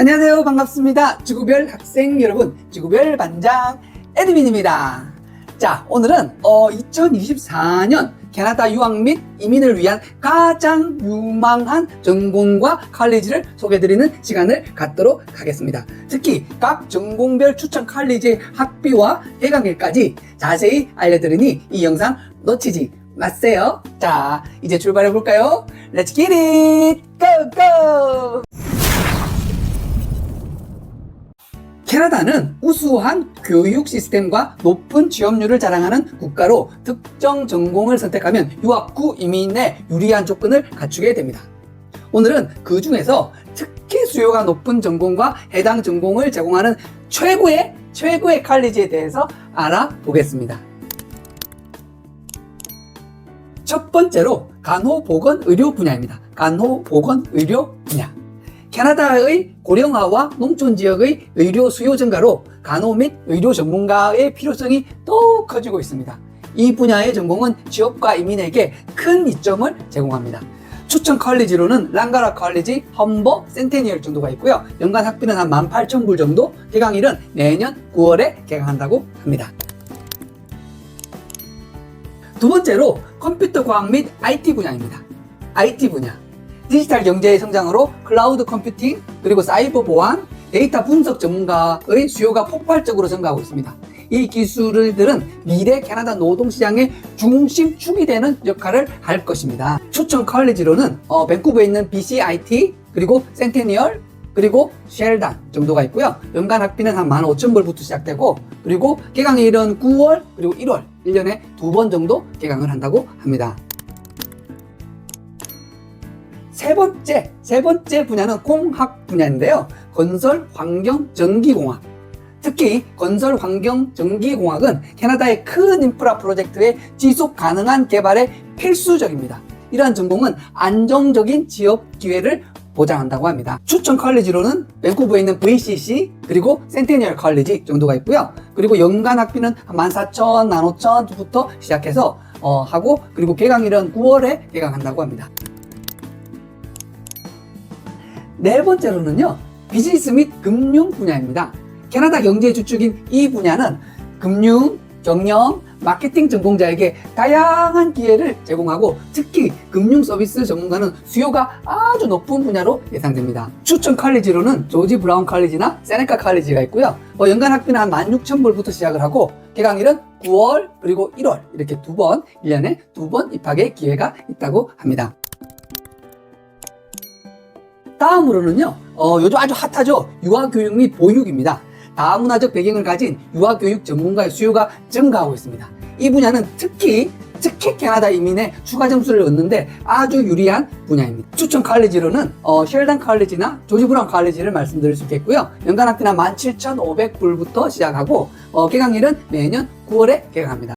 안녕하세요. 반갑습니다. 지구별 학생 여러분, 지구별 반장 에드민입니다. 자, 오늘은 어, 2024년 캐나다 유학 및 이민을 위한 가장 유망한 전공과 칼리지를 소개해드리는 시간을 갖도록 하겠습니다. 특히 각 전공별 추천 칼리지의 학비와 개강일까지 자세히 알려드리니 이 영상 놓치지 마세요. 자, 이제 출발해 볼까요? Let's get it! Go, go! 캐나다는 우수한 교육 시스템과 높은 취업률을 자랑하는 국가로 특정 전공을 선택하면 유학 후 이민에 유리한 조건을 갖추게 됩니다. 오늘은 그 중에서 특히 수요가 높은 전공과 해당 전공을 제공하는 최고의 최고의 칼리지에 대해서 알아보겠습니다. 첫 번째로 간호보건의료 분야입니다. 간호보건의료 분야. 캐나다의 고령화와 농촌 지역의 의료 수요 증가로 간호 및 의료 전문가의 필요성이 또 커지고 있습니다. 이 분야의 전공은 취업과 이민에게 큰 이점을 제공합니다. 추천 컬리지로는 랑가라 컬리지, 험버, 센테니얼 정도가 있고요. 연간 학비는 한 18,000불 정도, 개강일은 내년 9월에 개강한다고 합니다. 두 번째로 컴퓨터 과학 및 IT 분야입니다. IT 분야. 디지털 경제의 성장으로 클라우드 컴퓨팅, 그리고 사이버 보안, 데이터 분석 전문가의 수요가 폭발적으로 증가하고 있습니다. 이 기술들은 미래 캐나다 노동시장의 중심축이 되는 역할을 할 것입니다. 추천 컬리지로는 어, 밴쿠버에 있는 BCIT, 그리고 센테니얼, 그리고 쉘단 정도가 있고요. 연간 학비는 한 15,000불부터 시작되고, 그리고 개강일은 9월, 그리고 1월, 1년에 두 번 정도 개강을 한다고 합니다. 세 번째, 세 번째 분야는 공학 분야인데요. 건설, 환경, 전기공학. 특히 건설, 환경, 전기공학은 캐나다의 큰 인프라 프로젝트의 지속 가능한 개발에 필수적입니다. 이러한 전공은 안정적인 취업 기회를 보장한다고 합니다. 추천 컬리지로는 밴쿠버에 있는 VCC 그리고 센테니얼 컬리지 정도가 있고요. 그리고 연간 학비는 14,000, 15,000부터 시작해서 어, 하고 그리고 개강일은 9월에 개강한다고 합니다. 네 번째로는요, 비즈니스 및 금융 분야입니다. 캐나다 경제의 주축인 이 분야는 금융, 경영, 마케팅 전공자에게 다양한 기회를 제공하고 특히 금융 서비스 전문가는 수요가 아주 높은 분야로 예상됩니다. 추천 칼리지로는 조지 브라운 칼리지나 세네카 칼리지가 있고요. 어, 연간 학비는 한 16,000불부터 시작을 하고 개강일은 9월 그리고 1월 이렇게 두 번, 1년에 두 번 입학의 기회가 있다고 합니다. 다음으로는요, 어, 요즘 아주 핫하죠. 유아교육 및 보육입니다. 다문화적 배경을 가진 유아교육 전문가의 수요가 증가하고 있습니다. 이 분야는 특히 특히 캐나다 이민의 추가 점수를 얻는데 아주 유리한 분야입니다. 추천 칼리지로는 어, 쉘단 칼리지나 조지 브라운 칼리지를 말씀드릴 수 있겠고요. 연간 학비는 17,500불부터 시작하고 어, 개강일은 매년 9월에 개강합니다.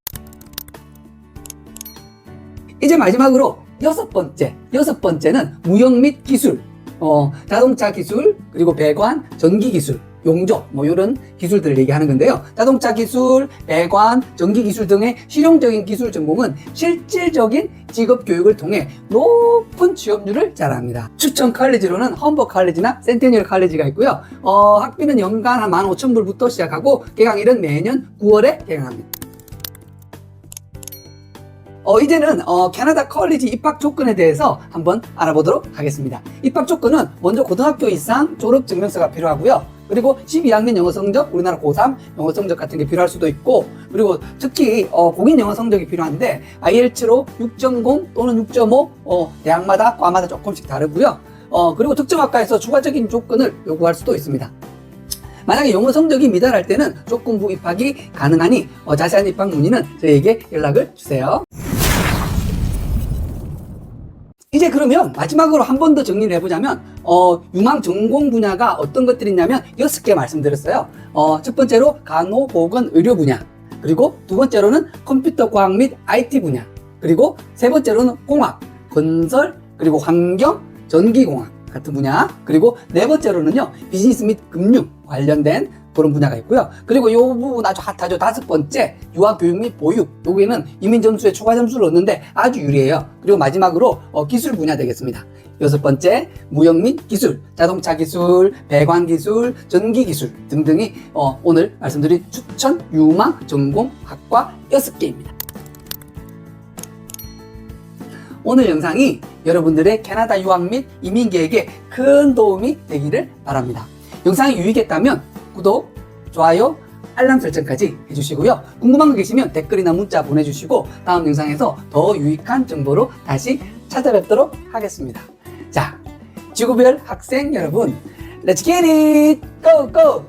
이제 마지막으로 여섯 번째, 여섯 번째는 무역 및 기술, 어, 자동차 기술, 그리고 배관, 전기 기술, 용접, 뭐 이런 기술들을 얘기하는 건데요. 자동차 기술, 배관, 전기 기술 등의 실용적인 기술 전공은 실질적인 직업 교육을 통해 높은 취업률을 자랑합니다. 추천 칼리지로는 험버 칼리지나 센테니얼 칼리지가 있고요. 어, 학비는 연간 한 15,000불부터 시작하고 개강일은 매년 9월에 개강합니다. 어, 이제는 어, 캐나다 컬리지 입학 조건에 대해서 한번 알아보도록 하겠습니다. 입학 조건은 먼저 고등학교 이상 졸업 증명서가 필요하고요. 그리고 12학년 영어 성적, 우리나라 고3 영어 성적 같은 게 필요할 수도 있고, 그리고 특히 어, 공인 영어 성적이 필요한데 IELTS로 6.0 또는 6.5 어, 대학마다 과마다 조금씩 다르고요. 어, 그리고 특정 학과에서 추가적인 조건을 요구할 수도 있습니다. 만약에 영어 성적이 미달할 때는 조건부 입학이 가능하니 어, 자세한 입학 문의는 저희에게 연락을 주세요. 이제 그러면 마지막으로 한 번 더 정리를 해보자면 어, 유망 전공 분야가 어떤 것들이 있냐면 여섯 개 말씀드렸어요. 어, 첫 번째로 간호, 보건, 의료 분야 그리고 두 번째로는 컴퓨터 과학 및 IT 분야 그리고 세 번째로는 공학, 건설 그리고 환경, 전기공학 같은 분야. 그리고 네 번째로는요, 비즈니스 및 금융 관련된 그런 분야가 있고요. 그리고 이 부분 아주 핫하죠. 다섯 번째, 유아 교육 및 보육. 여기는 이민 점수에 추가 점수를 얻는데 아주 유리해요. 그리고 마지막으로 어, 기술 분야 되겠습니다. 여섯 번째, 무역 및 기술, 자동차 기술, 배관 기술, 전기 기술 등등이 어, 오늘 말씀드린 추천 유망 전공 학과 여섯 개입니다. 오늘 영상이 여러분들의 캐나다 유학 및 이민 계획에 큰 도움이 되기를 바랍니다. 영상이 유익했다면 구독, 좋아요, 알람 설정까지 해주시고요. 궁금한 거 계시면 댓글이나 문자 보내주시고 다음 영상에서 더 유익한 정보로 다시 찾아뵙도록 하겠습니다. 자, 지구별 학생 여러분, Let's get it! Go, go!